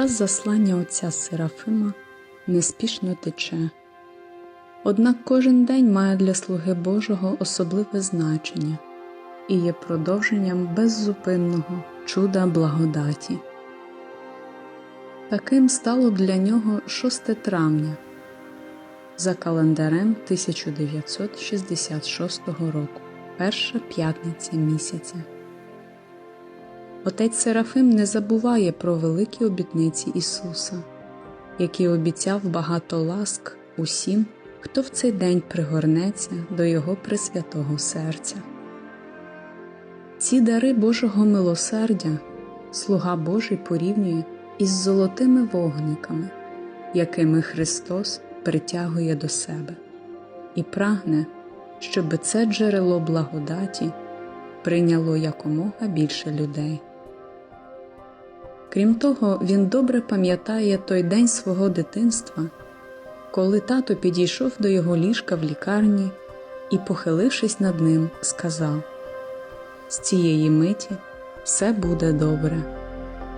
Час заслання отця Серафима неспішно тече. Однак кожен день має для слуги Божого особливе значення і є продовженням беззупинного чуда благодаті. Таким стало для нього 6 травня за календарем 1966 року, перша п'ятниця місяця. Отець Серафим не забуває про великі обітниці Ісуса, які обіцяв багато ласк усім, хто в цей день пригорнеться до Його пресвятого серця. Ці дари Божого милосердя слуга Божий порівнює із золотими вогниками, якими Христос притягує до себе, і прагне, щоб це джерело благодаті прийняло якомога більше людей. Крім того, він добре пам'ятає той день свого дитинства, коли тато підійшов до його ліжка в лікарні і, похилившись над ним, сказав: З цієї миті все буде добре,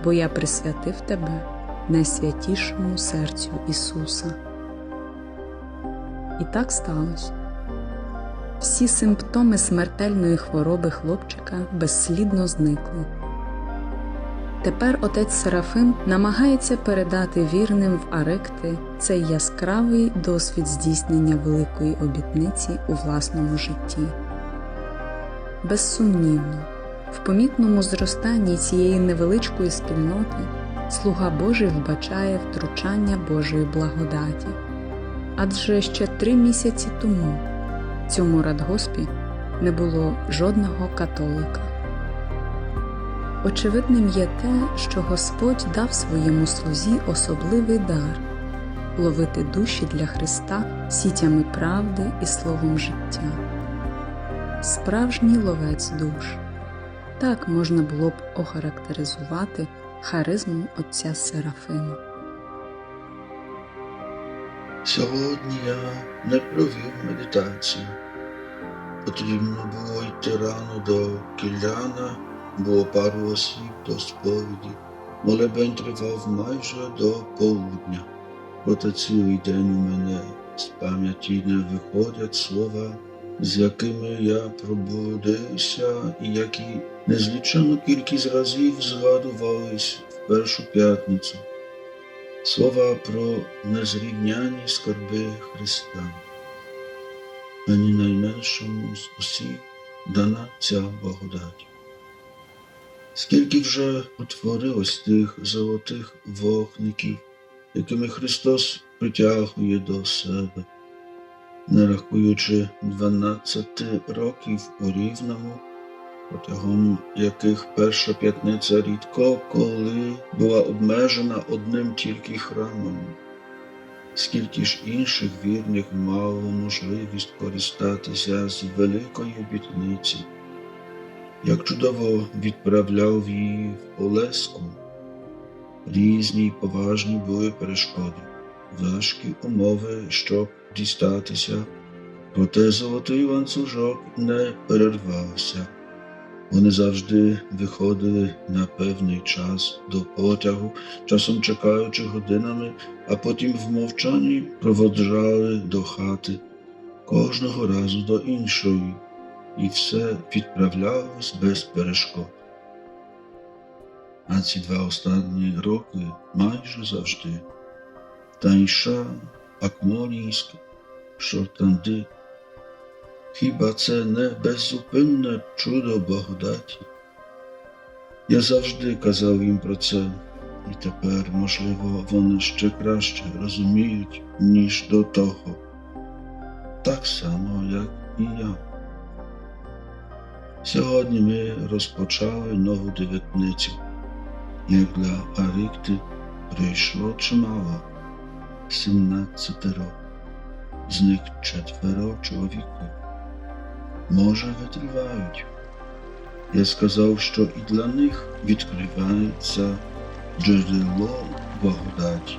бо я присвятив тебе найсвятішому серцю Ісуса. І так сталося. Всі симптоми смертельної хвороби хлопчика безслідно зникли. Тепер отець Серафим намагається передати вірним в Арикти цей яскравий досвід здійснення великої обітниці у власному житті. Безсумнівно, в помітному зростанні цієї невеличкої спільноти слуга Божий вбачає втручання Божої благодаті. Адже ще три місяці тому цьому радгоспі не було жодного католика. Очевидним є те, що Господь дав своєму слузі особливий дар ловити душі для Христа сітями правди і словом життя. Справжній ловець душ. Так можна було б охарактеризувати харизму отця Серафима. Сьогодні я не провів медитацію. Потрібно було йти рано до кіляна, було пару осіб до сповіді. Молебень тривав майже до полудня. Проте цілий день у мене з пам'яті не виходять слова, з якими я пробудився і які незліченну кількість разів згадувались в першу п'ятницю. Слова про незрівняні скарби Христа. Ані найменшому з усіх дана ця благодать. Скільки вже утворилось тих золотих вогників, якими Христос притягує до себе, не рахуючи 12 років у рівному, протягом яких перша п'ятниця рідко коли була обмежена одним тільки храмом, скільки ж інших вірних мало можливість користатися з великої обітниці, як чудово відправляв її в Олеску. Різні й поважні були перешкоди, важкі умови, щоб дістатися, проте золотий ланцюжок не перервався. Вони завжди виходили на певний час до потягу, часом чекаючи годинами, а потім в мовчанні проводжали до хати кожного разу до іншої, і все відправлялось без перешкод. А ці два останні роки майже завжди Таньша, Акмолійськ, Шортанди. Хіба це не беззупинне чудо благодаті? Я завжди казав їм про це, і тепер, можливо, вони ще краще розуміють, ніж до того, так само, як і я. Сьогодні ми розпочали нову дев'ятницю. Як для Арикти прийшло чимало 17 років, з них четверо чоловіків може витривають. Я сказав, що і для них відкривається джерело благодаті.